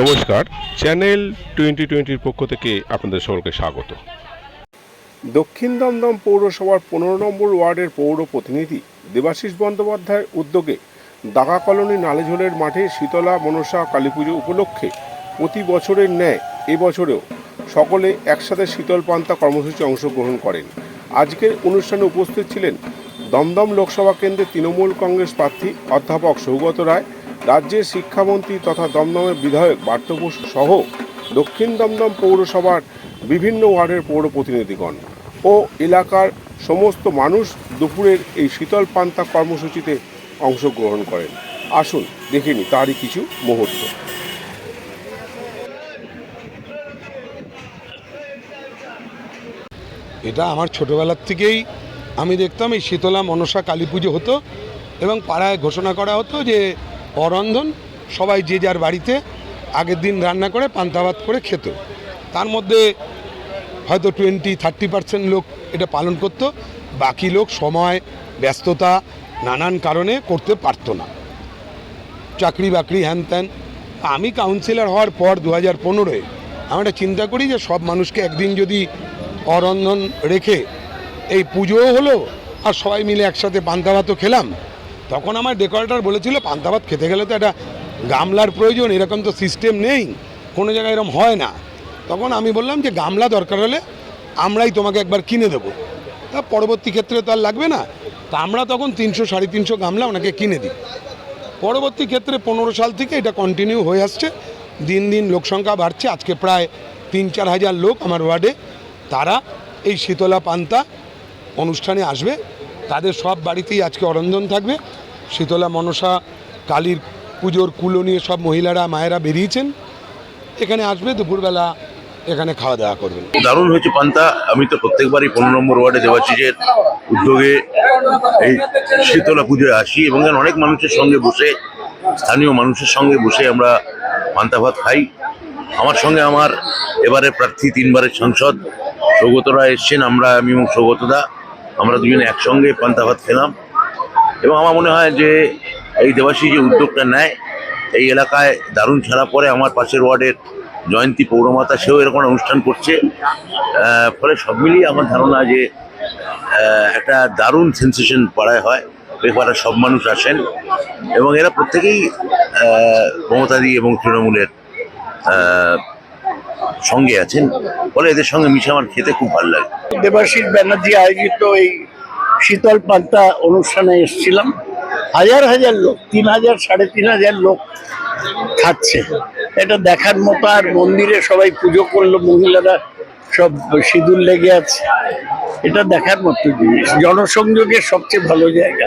নমস্কার, channel twenty টোয়েন্টির পক্ষ থেকে আপনাদের সকলকে স্বাগত। দক্ষিণ দমদম পৌরসভার পনেরো নম্বর ওয়ার্ডের পৌর প্রতিনিধি দেবাশিস বন্দ্যোপাধ্যায়ের উদ্যোগে দাগা কলোনি নালেঝোলের মাঠে শীতলা, মনসা কালী পুজো উপলক্ষে প্রতি বছরের ন্যায় এবছরেও সকলে একসাথে শীতল পান্তা কর্মসূচি অংশগ্রহণ করেন। আজকের অনুষ্ঠানে উপস্থিত ছিলেন দমদম লোকসভা কেন্দ্রের তৃণমূল কংগ্রেস প্রার্থী অধ্যাপক সৌগত রায় রাজ্যের শিক্ষামন্ত্রী তথা দমদমের বিধায়ক বার্ত সহ দক্ষিণ দমদম পৌরসভার বিভিন্ন ওয়ার্ডের পৌর প্রতিনিধিগণ ও এলাকার সমস্ত মানুষ দুপুরের এই শীতল পান্তা কর্মসূচিতে অংশগ্রহণ করেন। আসুন, দেখে নি তারই কিছু মুহূর্ত। এটা আমার ছোটোবেলার থেকেই আমি দেখতাম, এই শীতলা মনসা কালী পুজো হতো এবং পাড়ায় ঘোষণা করা হতো যে অরন্ধন, সবাই যে যার বাড়িতে আগের দিন রান্না করে, পান্তা ভাত করে খেত। তার মধ্যে হয়তো টোয়েন্টি থার্টি পার্সেন্ট লোক এটা পালন করত, বাকি লোক সময়, ব্যস্ততা, নানান কারণে করতে পারতো না। চাকরি বাকরি হ্যান ত্যান। আমি কাউন্সিলর হওয়ার পর দু হাজার পনেরোয় আমি একটা চিন্তা করি যে সব মানুষকে একদিন যদি অরন্ধন রেখে এই পুজোও হলো, আর সবাই মিলে একসাথে পান্তা ভাতও খেলাম তখন আমার ডেকোরেটর বলেছিল পান্তা ভাত খেতে গেলে তো একটা গামলার প্রয়োজন, এরকম তো সিস্টেম নেই, কোনো জায়গায় এরকম হয় না। তখন আমি বললাম যে, গামলা দরকার হলে আমরাই তোমাকে একবার কিনে দেবো। তা পরবর্তী ক্ষেত্রে তো আর লাগবে না। তা আমরা তখন তিনশো, সাড়ে তিনশো গামলা ওনাকে কিনে দিই। পরবর্তী ক্ষেত্রে পনেরো সাল থেকে এটা কন্টিনিউ হয়ে আসছে। দিন দিন লোকসংখ্যা বাড়ছে। আজকে প্রায় তিন, চার হাজার লোক আমার ওয়ার্ডে। তারা এই শীতলা পান্তা অনুষ্ঠানে আসবে। তাদের সব বাড়িতেই আজকে অরন্ধন থাকবে। শীতলা, মনসা, কালীর পুজোর কুলো নিয়ে সব মহিলারা, মায়েরা বেরিয়েছেন। এখানে আসবে, দুপুরবেলা এখানে খাওয়া দাওয়া করবেন। দারুণ হয়েছে পান্তা। আমি তো প্রত্যেকবারই পনেরো নম্বর ওয়ার্ডে দেবাশিসের উদ্যোগে এই শীতলা পুজোয় আসি এবং অনেক মানুষের সঙ্গে বসে, স্থানীয় মানুষের সঙ্গে বসে আমরা পান্তা ভাত খাই। আমার সঙ্গে আমার এবারে প্রার্থী তিনবারের সাংসদ সৌগত রায় এসছেন, আমরা আমি এবং সৌগতদা আমরা দুজনে একসঙ্গে পান্তা ভাত খেলাম। এবং আমার মনে হয় যে এই দেবাশী যে উদ্যোগটা নেয়, এই এলাকায় দারুণ ছাড়া পরে আমার পাশের ওয়ার্ডের জয়ন্তী পৌরমাতা, সেও এরকম অনুষ্ঠান করছে। ফলে সব মিলিয়ে আমার ধারণা যে একটা দারুণ সেন্সেশন পাড়ায় হয়। এই পাড়ার সব মানুষ আসেন এবং এরা প্রত্যেকেই মমতাদি এবং তৃণমূলের সঙ্গে আছেন। ফলে এদের সঙ্গে মিশে আমার খেতে খুব ভালো লাগে। দেবাশিস ব্যানার্জি আয়োজিত এই শীতল পান্তা অনুষ্ঠানে এসেছিলাম। হাজার হাজার লোক, তিন হাজার, সাড়ে তিন হাজার লোক খাচ্ছে। এটা দেখার মতো আর মন্দিরে সবাই পুজো করল, মহিলারা সব সিঁদুর লেগে আছে। এটা দেখার মতো জিনিস। জনসংযোগের সবচেয়ে ভালো জায়গা।